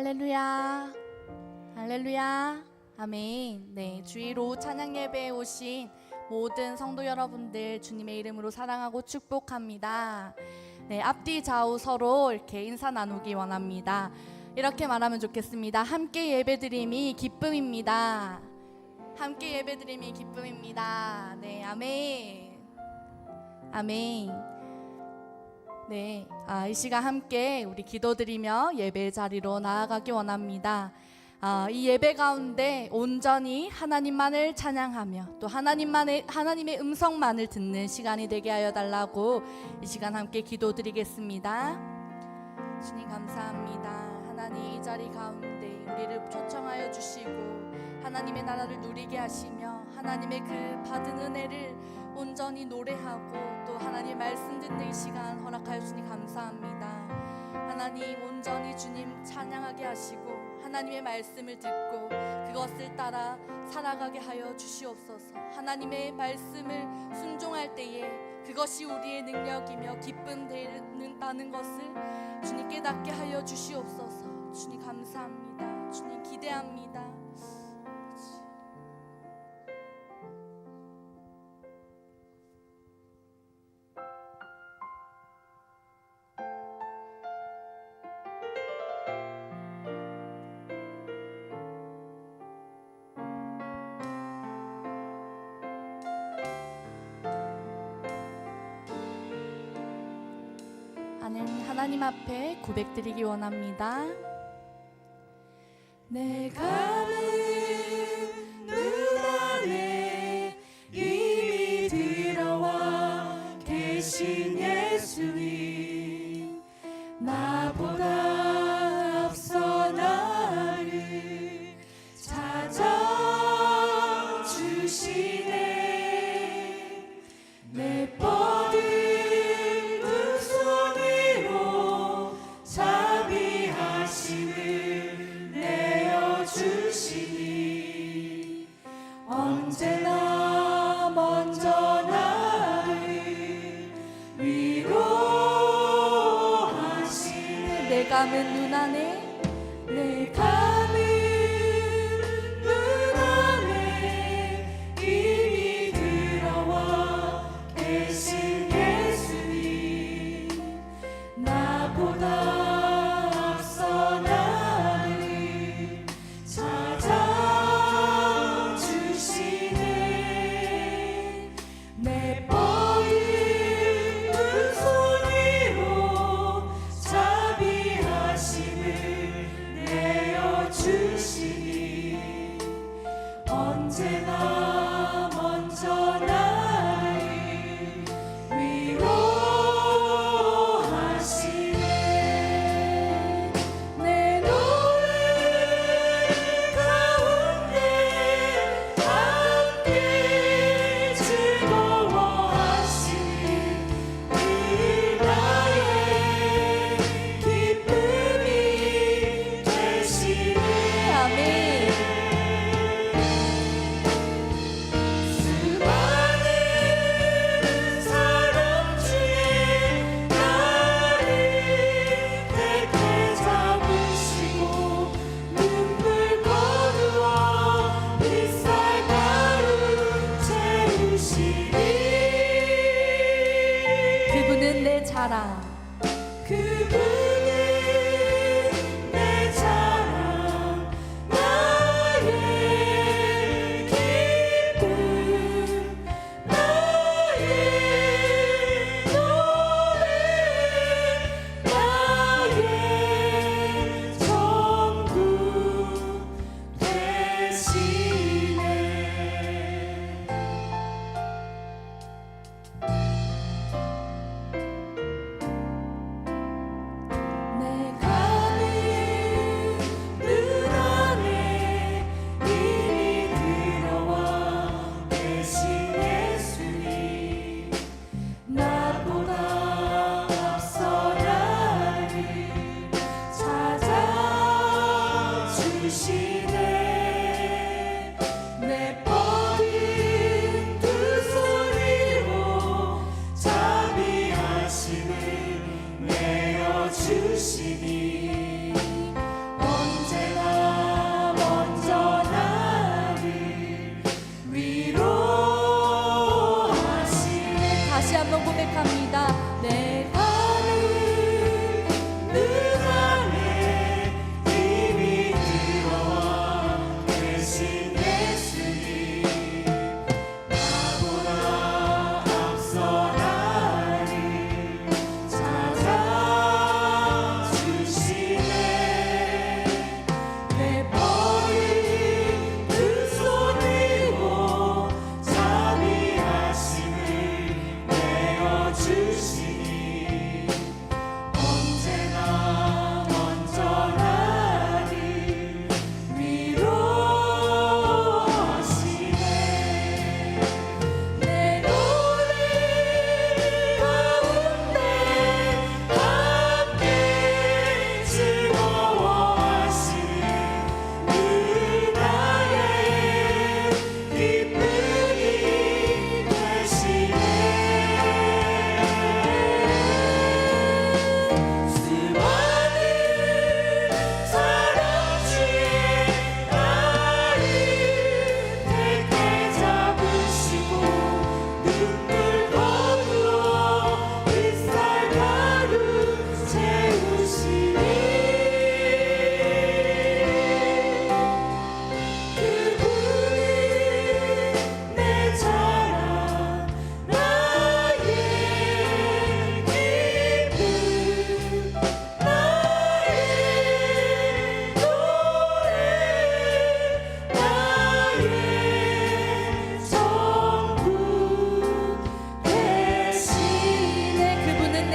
할렐루야. 할렐루야. 아멘. 네, 주의로 찬양 예배에 오신 모든 성도 여러분들 주님의 이름으로 사랑하고 축복합니다. 네, 앞뒤 좌우 서로 이렇게 인사 나누기 원합니다. 이렇게 말하면 좋겠습니다. 함께 예배드림이 기쁨입니다. 함께 예배드림이 기쁨입니다. 네, 아멘. 아멘. 네, 아, 이 시간 함께 우리 기도드리며 예배 자리로 나아가기 원합니다. 아, 이 예배 가운데 온전히 하나님만을 찬양하며 또 하나님만의 하나님의 음성만을 듣는 시간이 되게 하여 달라고 이 시간 함께 기도드리겠습니다. 주님 감사합니다. 하나님 이 자리 가운데 우리를 초청하여 주시고 하나님의 나라를 누리게 하시며 하나님의 그 받은 은혜를 온전히 노래하고 또 하나님 말씀 듣는 이 시간 허락하여 주니 감사합니다. 하나님 온전히 주님 찬양하게 하시고 하나님의 말씀을 듣고 그것을 따라 살아가게 하여 주시옵소서. 하나님의 말씀을 순종할 때에 그것이 우리의 능력이며 기쁨 되는다는 것을 주님 깨닫게 하여 주시옵소서. 주님 감사합니다. 주님 기대합니다. 하나님, 하나님 앞에 고백드리기 원합니다. 내가 주시니 언제나 먼저 나를 위로하시네. 내 감은 눈 안에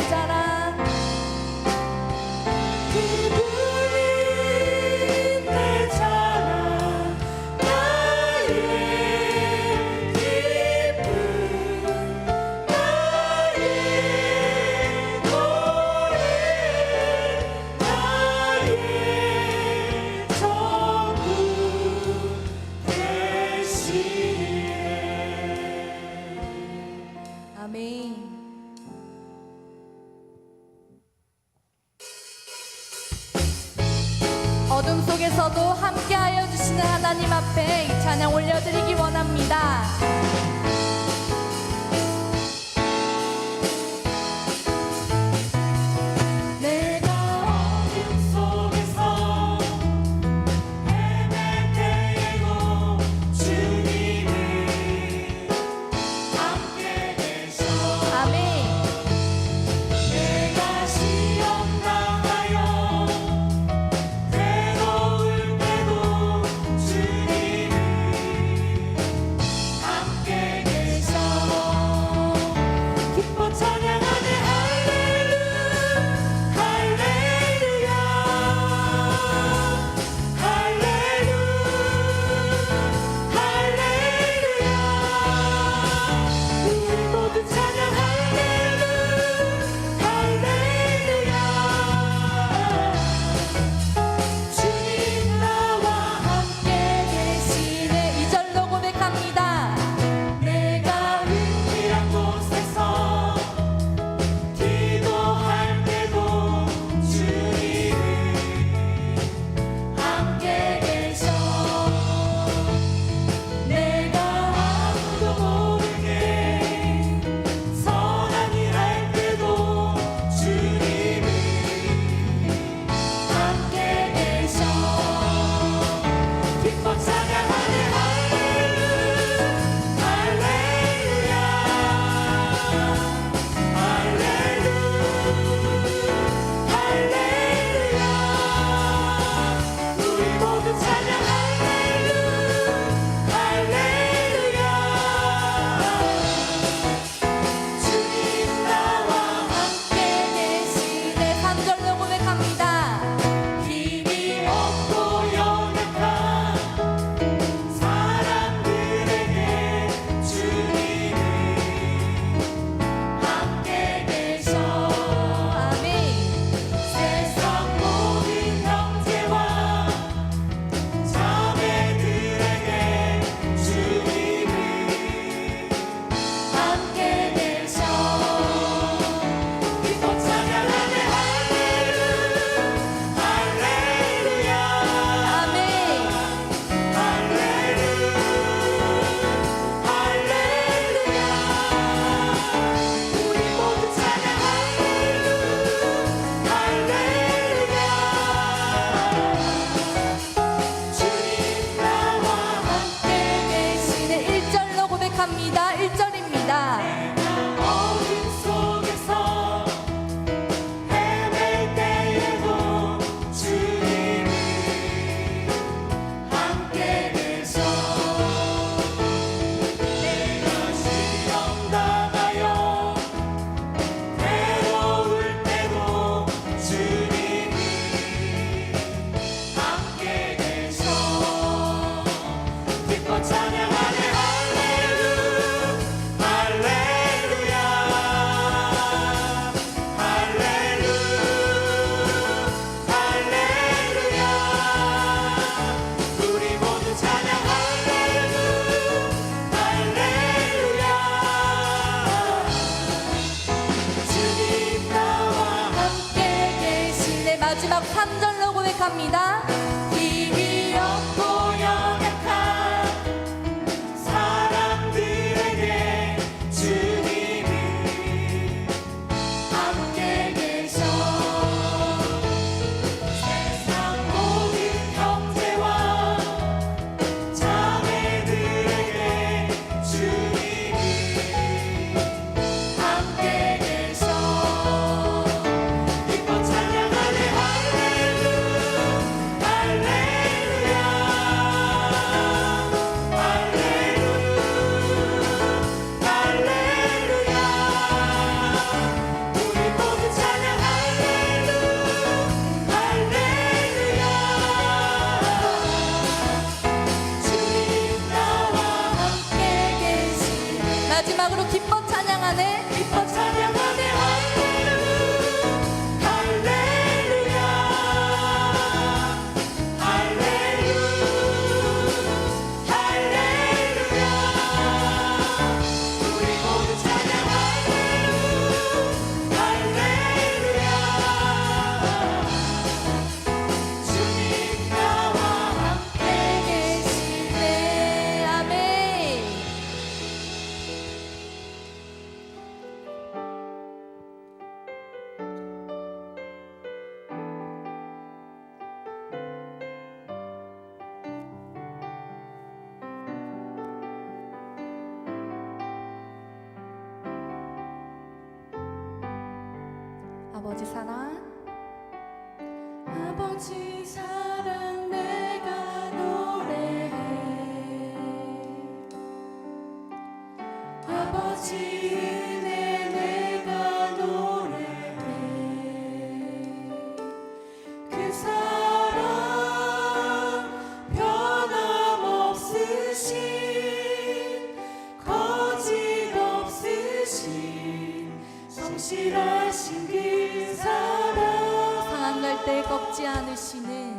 It's a 어둠 속에서도 함께하여 주시는 하나님 앞에 이 찬양 올려드리기 원합니다. 안에 아버지 사랑. 아버지 사랑 내가 노래해. 아버지 은혜 내가 노래해. 그 사랑 변함없으신 잊지 않으시는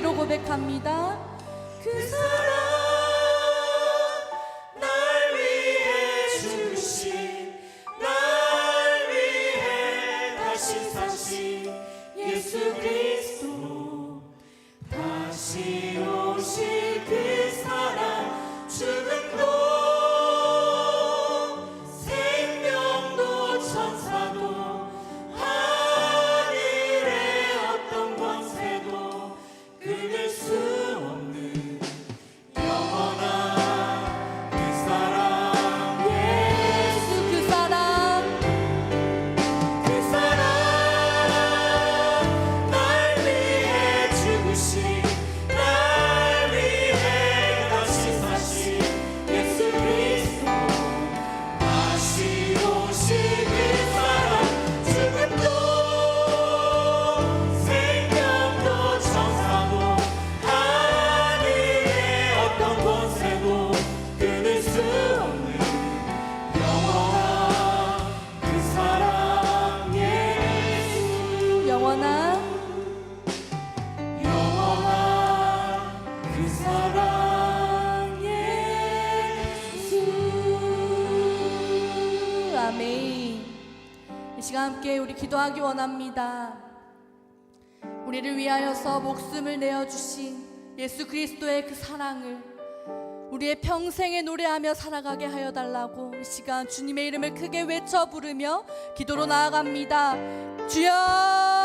목소리로 고백합니다. 그 사랑 함께 우리 기도하기 원합니다. 우리를 위하여서 목숨을 내어주신 예수 그리스도의 그 사랑을 우리의 평생에 노래하며 살아가게 하여 달라고 이 시간 주님의 이름을 크게 외쳐 부르며 기도로 나아갑니다. 주여